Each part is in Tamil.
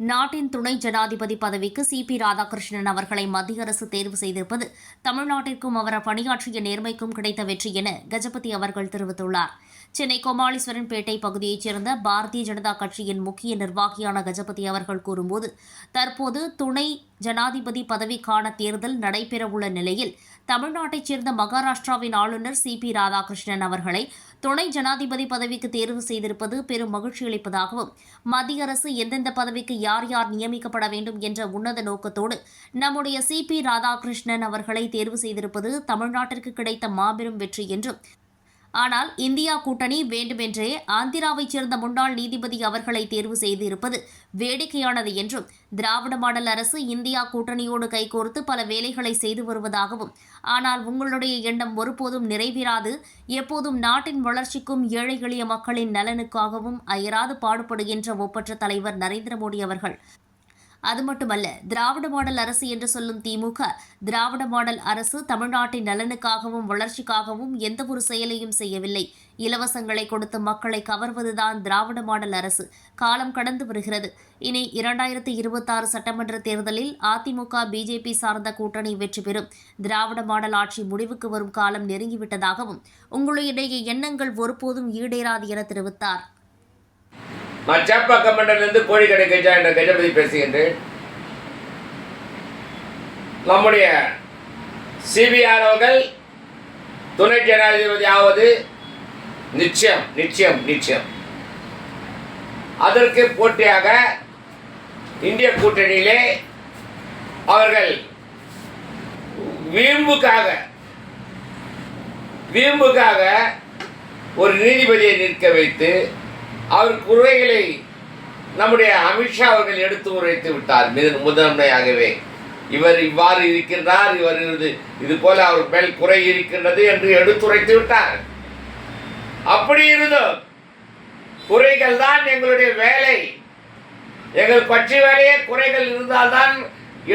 நாட்டின் துணை ஜனாதிபதி பதவிக்கு சி பி ராதாகிருஷ்ணன் அவர்களை மத்திய அரசு தேர்வு செய்திருப்பது தமிழ்நாட்டிற்கும் அவர் பணியாற்றிய நேர்மைக்கும் கிடைத்த வெற்றி என கஜபதி அவர்கள் தெரிவித்துள்ளார். சென்னை கோமாளீஸ்வரன்பேட்டை பகுதியைச் சேர்ந்த பாரதிய ஜனதா கட்சியின் முக்கிய நிர்வாகியான கஜபதி அவர்கள் கூறும்போது தற்போது துணை ஜனாதிபதி பதவிக்கான தேர்தல் நடைபெறவுள்ள நிலையில் தமிழ்நாட்டைச் சேர்ந்த மகாராஷ்டிராவின் ஆளுநர் சி. பி. ராதாகிருஷ்ணன் அவர்களை துணை ஜனாதிபதி பதவிக்கு தேர்வு செய்திருப்பது பெரும் மகிழ்ச்சி அளிப்பதாகவும் மத்திய அரசு எந்தெந்த பதவிக்கு யார் யார் நியமிக்கப்பட வேண்டும் என்ற உன்னத நோக்கத்தோடு நம்முடைய சி. பி. ராதாகிருஷ்ணன் அவர்களை தேர்வு செய்திருப்பது தமிழ்நாட்டிற்கு கிடைத்த மாபெரும் வெற்றி என்றும் ஆனால் இந்தியா கூட்டணி வேண்டுமென்றே ஆந்திராவைச் சேர்ந்த முன்னாள் நீதிபதி அவர்களை தேர்வு செய்திருப்பது வேடிக்கையானது என்றும் திராவிட மாடல் அரசு இந்தியா கூட்டணியோடு கைகோர்த்து பல வேலைகளை செய்து வருவதாகவும் ஆனால் உங்களுடைய எண்ணம் ஒருபோதும் நிறைவேறாது எப்போதும் நாட்டின் வளர்ச்சிக்கும் ஏழை எளிய மக்களின் நலனுக்காகவும் அயராது பாடுபடுகின்ற ஒப்பற்ற தலைவர் நரேந்திர மோடி அவர்கள் அது மட்டுமல்ல திராவிட மாடல் அரசு என்று சொல்லும் திமுக திராவிட மாடல் அரசு தமிழ்நாட்டின் நலனுக்காகவும் வளர்ச்சிக்காகவும் எந்த ஒரு செயலையும் செய்யவில்லை. இலவசங்களை கொடுத்து மக்களை கவர்வதுதான் திராவிட மாடல் அரசு. காலம் கடந்து வருகிறது. இனி இரண்டாயிரத்தி இருபத்தாறு சட்டமன்ற தேர்தலில் அதிமுக பிஜேபி சார்ந்த கூட்டணி வெற்றி பெறும். திராவிட மாடல் ஆட்சி முடிவுக்கு வரும் காலம் நெருங்கிவிட்டதாகவும் உங்களுடைய எண்ணங்கள் ஒருபோதும் ஈடேறாது என தெரிவித்தார். நான் சேப்பாக்கம் கோழிக்கடை கஜா என்ற கஜபதி பேசுகின்றேன். நம்முடைய சிபிஆர் அவர்கள் துணை ஜனாதிபதி ஆவது. நிச்சயம் நிச்சயம் நிச்சயம். அதற்கு போட்டியாக இந்திய கூட்டணியிலே அவர்கள் வீம்புக்காக வீம்புக்காக ஒரு நீதிபதியை நிற்க வைத்து அவர் குறைகளை நம்முடைய அமித்ஷா அவர்கள் எடுத்து உரைத்து விட்டார். மிக முதன்மையாகவே இவர் இவ்வாறு இருக்கின்றார் இவர் இது இது போல அவர் மேல் குறை இருக்கின்றது என்று எடுத்துரைத்து விட்டார். அப்படி இருந்தும் குறைகள் தான் எங்களுடைய வேலை. எங்கள் கட்சி வேலையே குறைகள் இருந்தால்தான்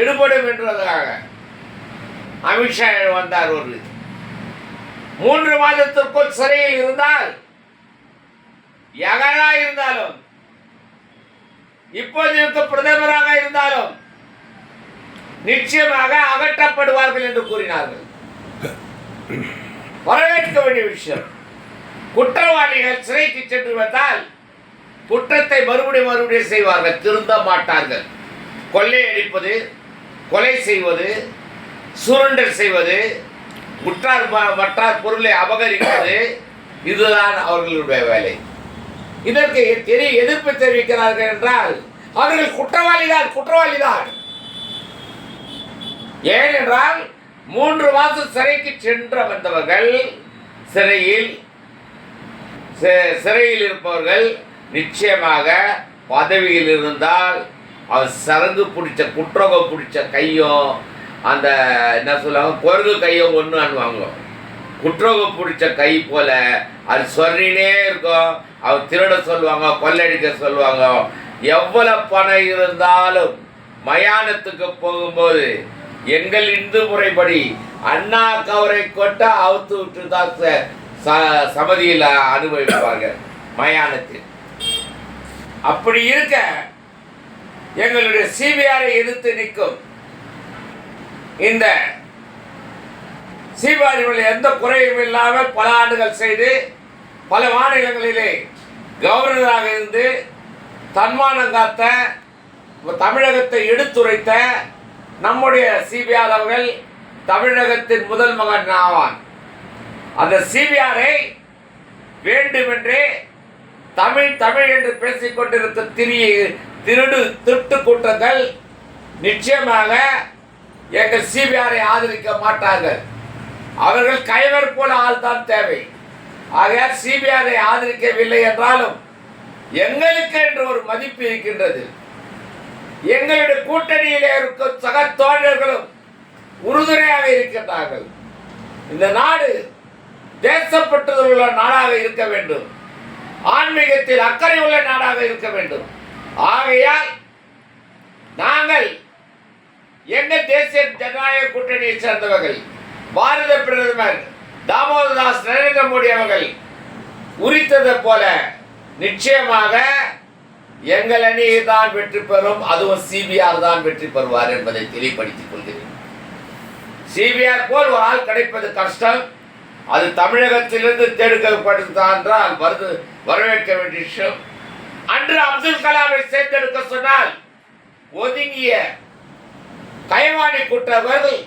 எடுபடும் என்றதாக அமித்ஷா வந்தார் ஒரு. மூன்று மாதத்திற்குள் சிறையில் இருந்தால் எகனா இருந்தாலும் இப்போது இருக்க பிரதமராக இருந்தாலும் நிச்சயமாக அகற்றப்படுவார்கள் என்று கூறினார்கள். வரவேற்க வேண்டிய விஷயம் குற்றவாளிகள் சிறைக்கு சென்று வந்தால் குற்றத்தை மறுபடியும் மறுபடியும் செய்வார்கள் திருந்த மாட்டார்கள். கொள்ளையடிப்பது கொலை செய்வது சுரண்டல் செய்வது முற்றார் ம- மற்றார் பொருளை அபகரிப்பது இதுதான் அவர்களுடைய வேலை. இதற்கு தெரிய எதிர்ப்பு தெரிவிக்கிறார்கள் என்றால் அவர்கள் குற்றவாளிதான் குற்றவாளிதான். ஏனென்றால் மூன்று மாதம் சிறைக்கு சென்று வந்தவர்கள் சிறையில் சிறையில் இருப்பவர்கள் நிச்சயமாக பதவியில் இருந்தால் அவர் சரங்கு பிடிச்ச குற்றகம் பிடிச்ச கையும் அந்த என்ன சொல்லுவாங்க குரங்கு கையும் ஒன்று அணுவாங்க குற்றகம் பிடிச்ச கை போல அது சொல்லினே இருக்கும். அவர் திருட சொல்லுவாங்க கொள்ளடிக்க சொல்லுவாங்க. எவ்வளவு பணம் இருந்தாலும் மயானத்துக்கு போகும்போது எங்கள் இந்து முறைப்படி அண்ணா கவரை கொட்ட அவுத்து விட்டு தான் ச- ச- சமதியில் அனுபவிப்பாங்க மயானத்தில். அப்படி இருக்க எங்களுடைய சிபிஆரை எதிர்த்து நிற்கும் இந்த சிபிஆரில் எந்த குறையும் இல்லாமல் பல ஆண்டுகள் செய்து பல மாநிலங்களிலே கவர்னராக இருந்து தன்மானம் காத்த தமிழகத்தை எடுத்துரைத்த நம்முடைய சிபிஆர் அவர்கள் தமிழகத்தின் முதல் மகன் ஆவான். அந்த சிபிஆரை வேண்டுமென்றே தமிழ் தமிழ் என்று பேசிக்கொண்டிருந்த திரு திருடு திருட்டு கூட்டங்கள் நிச்சயமாக எங்கள் சிபிஆரை ஆதரிக்க மாட்டார்கள். அவர்கள் கைவர் போல ஆள்தான் தேவை. ஆகையால் சிபிஆரை ஆதரிக்கவில்லை என்றாலும் எங்களுக்கு என்று ஒரு மதிப்பு இருக்கின்றது. எங்களுடைய கூட்டணியிலே இருக்கும் சக தோழர்களும் உறுதுணையாக இருக்கின்றார்கள். இந்த நாடு தேசப்பட்டதில் உள்ள நாடாக இருக்க வேண்டும். ஆன்மீகத்தில் அக்கறை உள்ள நாடாக இருக்க வேண்டும். ஆகையால் நாங்கள் எங்கள் தேசிய ஜனநாயக கூட்டணியை சேர்ந்தவர்கள் பாரத பிரதமர் தாமோதரதாஸ் நரேந்திர மோடி அவர்கள் உரித்ததை போல நிச்சயமாக எங்கள் அணி தான் வெற்றி பெறும் அதுவும் சிபிஆர் தான் வெற்றி பெறுவார் என்பதை தெளிவுபடுத்திக் கொள்கிறேன். சிபிஆர் போல் ஒரு ஆள் கிடைப்பது கஷ்டம். அது தமிழகத்திலிருந்து தேர்ந்தெடுக்கப்பட்டதா வருது வரவேற்க வேண்டிய விஷயம். அன்று அப்துல் கலாமை சேர்ந்தெடுக்க சொன்னால் ஒதுங்கிய கைவாணி குற்றவர்கள்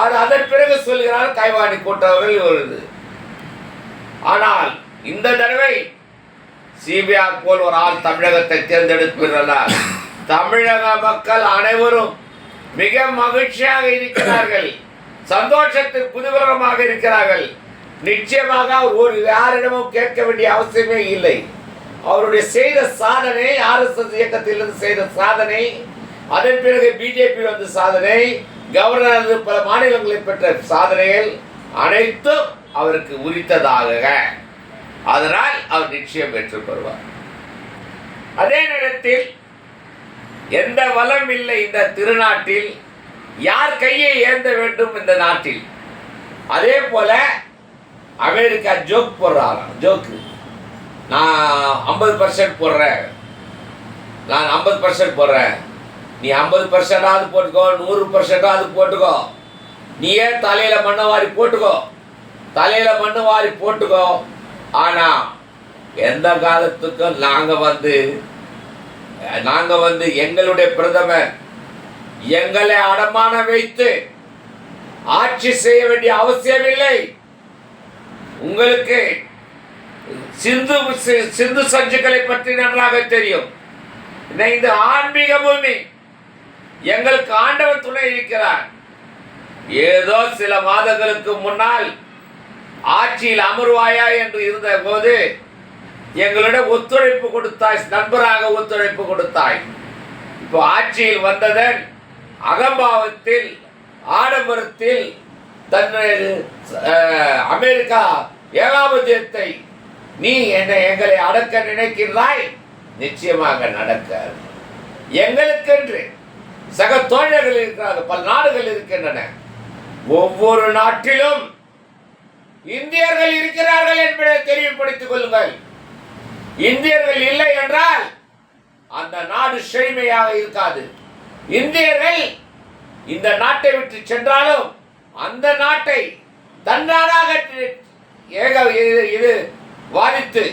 அது அதன் பிறகு சொல்கிறார் கைவாணி கூட்டவர்கள் ஒரு ஆனால் இந்த தடவை சிபிஆர் போல் ஒரு ஆள் தமிழகத்தை தேர்ந்தெடுக்கிறார் தமிழக மக்கள் அனைவரும் மிக மகிழ்ச்சியாக இருக்கிறார்கள். சந்தோஷத்தில் குதூகலமாக இருக்கிறார்கள். நிச்சயமாக ஒரு யாரிடமும் கேட்க வேண்டிய அவசியமே இல்லை. அவருடைய செய்த சாதனை ஆர்எஸ்எஸ் இயக்கத்திலிருந்து செய்த சாதனை அதன் பிறகு பிஜேபி வந்து சாதனை கவர்னர் பல மாநிலங்களை பெற்ற சாதனைகள் அனைத்தும் அவருக்கு உரித்ததாக. அதனால் அவர் நிச்சயம் வெற்றி பெறுவார் அதே நேரத்தில் எந்த வளம் இல்லை இந்த திருநாட்டில். யார் கையை ஏந்த வேண்டும் இந்த நாட்டில்? அதே போல அமெரிக்கா ஜோக் போடுறாராம் ஜோக்கு நான் ஐம்பது பர்சன்ட் போடுறேன். நான் ஐம்பது பர்சன்ட் போடுறேன். நீ ஐம்பது பர்சன்டாவது போட்டுக்கோ நூறு பர்சன்டாவது போட்டுக்கோ. நீயே தலையில் மண்ணை வாரி போட்டுக்கோ. தலையில் மண்ணு வாரி போட்டுக்கோ. ஆனால் எந்த காலத்துக்கும் நாங்கள் வந்து நாங்கள் வந்து எங்களுடைய பிரதமர் எங்களை அடமானம் வைத்து ஆட்சி செய்ய வேண்டிய அவசியமில்லை. உங்களுக்கு சிந்து சிந்து சஞ்சுக்களை பற்றி நன்றாக தெரியும். இந்த ஆன்மீக பூமி எங்களுக்கு ஆண்டவர் துணை இருக்கிறார். ஏதோ சில மாதங்களுக்கு முன்னால் ஆட்சியில் அமர்வாயா என்று இருந்த போது எங்களிடம் ஒத்துழைப்பு கொடுத்தாய் நண்பராக ஒத்துழைப்பு கொடுத்தாய். இப்போ ஆட்சியில் வந்ததன் அகம்பாவத்தில் ஆடம்பரத்தில் தன்னை அமெரிக்கா ஏகாபத்தியத்தை நீ என்னை எங்களை அடக்க நினைக்கிறாய்? நிச்சயமாக நடக்க எங்களுக்கென்று சக தோழர்கள் இருக்கிறார்கள் பல நாடுகள் இருக்கின்றன. ஒவ்வொரு நாட்டிலும் இந்தியர்கள் இருக்கிறார்கள் என்பதை தெளிவுபடுத்திக் கொள்ளுங்கள். இந்தியர்கள் இல்லை என்றால் அந்த நாடு செழுமையாக இருக்காது. இந்தியர்கள் இந்த நாட்டை விட்டு சென்றாலும் அந்த நாட்டை தன்னாராக ஏக இது இது வாதித்து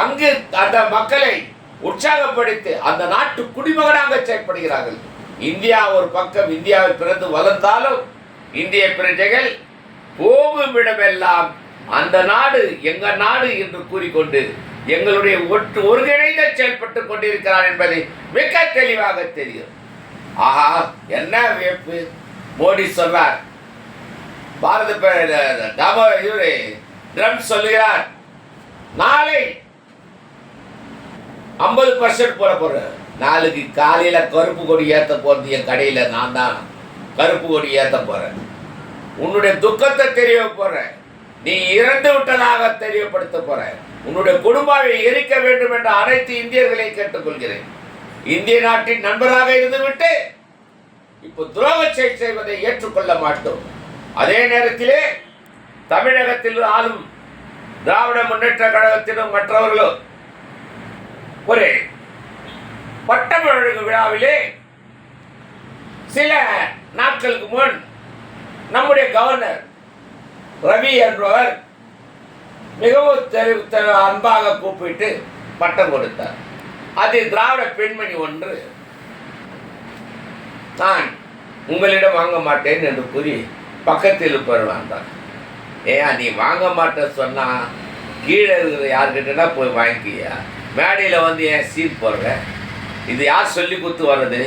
அங்கு அந்த மக்களை உற்சாகப்படுத்தி அந்த நாட்டு குடிமகனாக செயல்படுகிறார்கள் இந்தியா ஒரு பக்கம் இந்தியாவில் பிறந்து வளர்ந்தாலும் இந்திய பிரஜைகள் போகும் இடமெல்லாம் அந்த நாடு எங்க நாடு என்று கூறிக்கொண்டு எங்களுடைய ஒட்டு ஒருங்கிணைந்த செயல்பட்டு கொண்டிருக்கிறார் என்பதை மிக தெளிவாக தெரியும். ஆஹா என்ன வியப்பு. மோடி சொன்னார் பாரத டாபா இவரு ட்ரம் சொல்லுகிறார் நாளை ஐம்பது பர்சன்ட் போட போறேன் நாளைக்கு காலையில் கருப்பு கொடி ஏற்ற போகிறது என் கடையில் நான் தான். கருப்பு கொடி ஏற்ற போகிறேன் உன்னுடைய துக்கத்தை தெரிய போகிறேன் நீ இறந்து விட்டதாக தெரியப்படுத்த போகிற உன்னுடைய குடும்பாவை எரிக்க வேண்டும் என்ற அனைத்து இந்தியர்களை கேட்டுக்கொள்கிறேன். இந்திய நாட்டின் நண்பராக இருந்துவிட்டு இப்போ துரோக செயல் செய்வதை ஏற்றுக்கொள்ள மாட்டோம். அதே நேரத்திலே தமிழகத்தில் ஆளும் திராவிட முன்னேற்ற கழகத்திலும் மற்றவர்களும் ஒரு பட்டம் வழங்கும் விழாவிலே சில நாட்களுக்கு முன் நம்முடைய கவர்னர் ரவி என்பவர் மிகவும் தெரு அன்பாக கூப்பிட்டு பட்டம் கொடுத்தார். அது திராவிட பெண்மணி ஒன்று. நான் உங்களிடம் வாங்க மாட்டேன் என்று கூறி பக்கத்தில் இருப்பவர் வந்தார் ஏன் நீ வாங்க மாட்டேன்னு சொன்னால் கீழே இருக்கிற யார்கிட்டனா போய் வாங்கிக்கியா? மேடையில் வந்து ஏன் சீட் போடுற? இது யார் சொல்லி கொடுத்து வர்றது?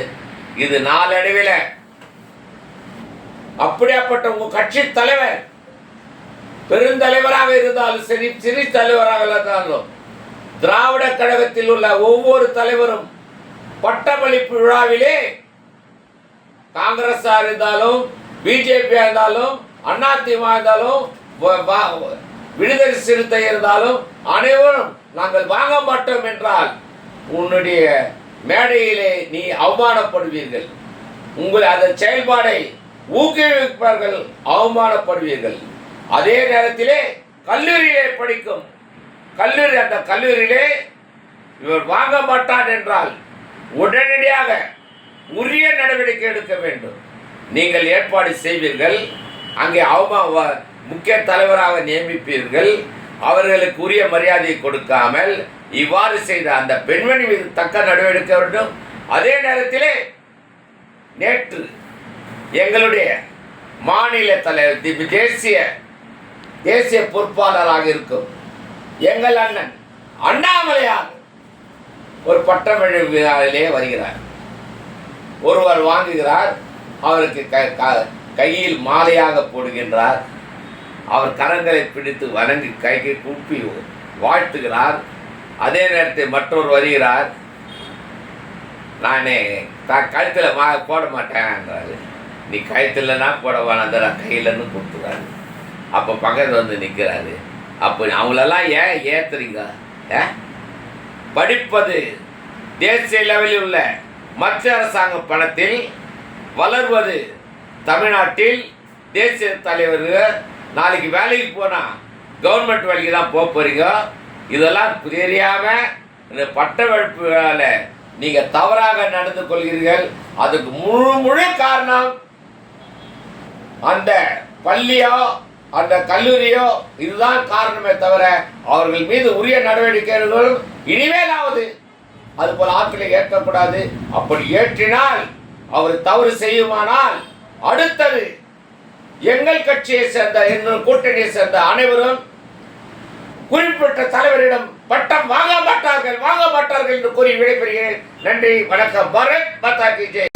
இது நாளடைவில். அப்படியாப்பட்ட உங்க கட்சி தலைவர் பெருந்தலைவராக இருந்தாலும் சரி சிறு தலைவராக இருந்தாலும் திராவிட கழகத்தில் உள்ள ஒவ்வொரு தலைவரும் பட்டமளிப்பு விழாவிலே காங்கிரஸா இருந்தாலும் பிஜேபியா இருந்தாலும் அதிமுக இருந்தாலும் விடுதலை சிறுத்தை இருந்தாலும் அனைவரும் நாங்கள் வாங்க மாட்டோம் என்றால் உன்னுடைய மேடையிலே நீ அவமானப்படுவீர்கள். உங்கள் அதன் செயல்பாடை ஊக்குவிப்பார்கள் அவமானப்படுவீர்கள். அதே நேரத்திலே கல்லூரியிலே படிக்கும் கல்லூரி அந்த கல்லூரியிலே இவர் வாங்க மாட்டான் என்றால் உடனடியாக உரிய நடவடிக்கை எடுக்க வேண்டும். நீங்கள் ஏற்பாடு செய்வீர்கள் அங்கே அவமா முக்கிய தலைவராக நியமிப்பீர்கள் அவர்களுக்கு உரிய மரியாதையை கொடுக்காமல் இவ்வாறு செய்த அந்த பெண்மணி மீது தக்க நடவடிக்கை வேண்டும். அதே நேரத்திலே நேற்று எங்களுடைய மாநில தலைவர் தி- தேசிய தேசிய பொறுப்பாளராக இருக்கும் எங்கள் அண்ணன் அண்ணாமலையார் ஒரு பட்டமழை விழாவிலே வருகிறார். ஒருவர் வாங்குகிறார் அவருக்கு க- கையில் மாலையாக போடுகின்றார். அவர் கரங்களை பிடித்து வணங்கி கைக்கு கூப்பி வாழ்த்துகிறார். அதே நேரத்தில் மற்றொரு வருகிறார். நானே த கழுத்தில் மா போட மாட்டேங்கிறாரு நீ கழுத்தில்னா போட வேணாம். நான் கையிலன்னு கொடுத்துறாரு. அப்போ பக்கத்து வந்து நிற்கிறாரு அப்போ அவங்களெல்லாம் ஏன் ஏத்துறீங்க? ஏ? படிப்பது தேசிய லெவலில் உள்ள மத்திய அரசாங்க பணத்தில் வளர்வது தமிழ்நாட்டில் தேசிய தலைவர்கள் நாளைக்கு வேலைக்கு போனால் கவர்மெண்ட் வேலைக்கு தான் போக போகிறீங்க இதெல்லாம் தெரியாமல் இந்த பட்டவெடுப்பு விழாவில் நீங்கள் தவறாக நடந்து கொள்கிறீர்கள். அதுக்கு முழு முழு காரணம் அந்த பள்ளியோ அந்த கல்லூரியோ இதுதான் காரணமே தவிர அவர்கள் மீது உரிய நடவடிக்கைகளும் இனிமேலாவது அது போல ஆட்களை ஏற்கக்கூடாது. அப்படி ஏற்றினால் அவர் தவறு செய்யுமானால் அடுத்தது எங்கள் கட்சியை சேர்ந்த எங்கள் கூட்டணியை சேர்ந்த அனைவரும் குறிப்பிட்ட தலைவரிடம் பட்டம் வாங்க மாட்டார்கள் வாங்க மாட்டார்கள் என்று கூறி விடைபெறுகிறேன். நன்றி வணக்கம். பரத் மாதா ஜெய்.